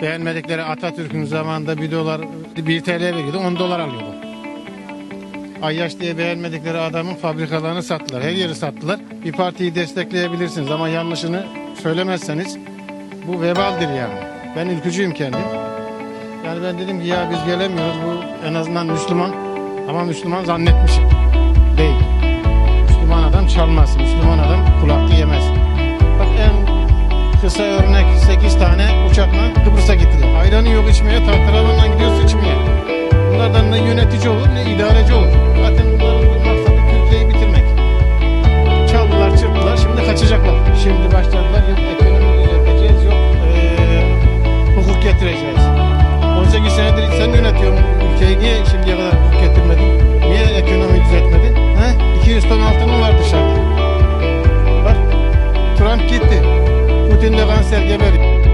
Beğenmedikleri Atatürk'ün zamanında 1 dolar 1 TL veriyordu 10 dolar alıyordu. Ayyaş diye beğenmedikleri adamın fabrikalarını sattılar. Her yeri sattılar. Bir partiyi destekleyebilirsiniz ama yanlışını söylemezseniz bu vebaldir yani. Ben ülkücüyüm kendim. Yani ben dedim ki ya biz gelemiyoruz bu en azından Müslüman ama Müslüman zannetmişim. Değil. Müslüman adam çalmaz. Müslüman adam kısa örnek 8 tane uçakla Kıbrıs'a gittiler. Ayranı yok içmeye, tahtalarından gidiyoruz içmeye. Bunlardan ne yönetici olur ne idareci olur. Zaten bunların bir maksadı Türkiye'yi bitirmek. Çaldılar, çırptılar, şimdi kaçacaklar. Şimdi başladılar, yok ekonomi düzelteceğiz, yok ee, hukuk getireceğiz. 18 senedir sen yönetiyorsun ülkeyi, niye şimdiye kadar hukuk getirmedin? Niye ekonomi düzeltmedin? He? 200 ton altın Putin'le kanser geber.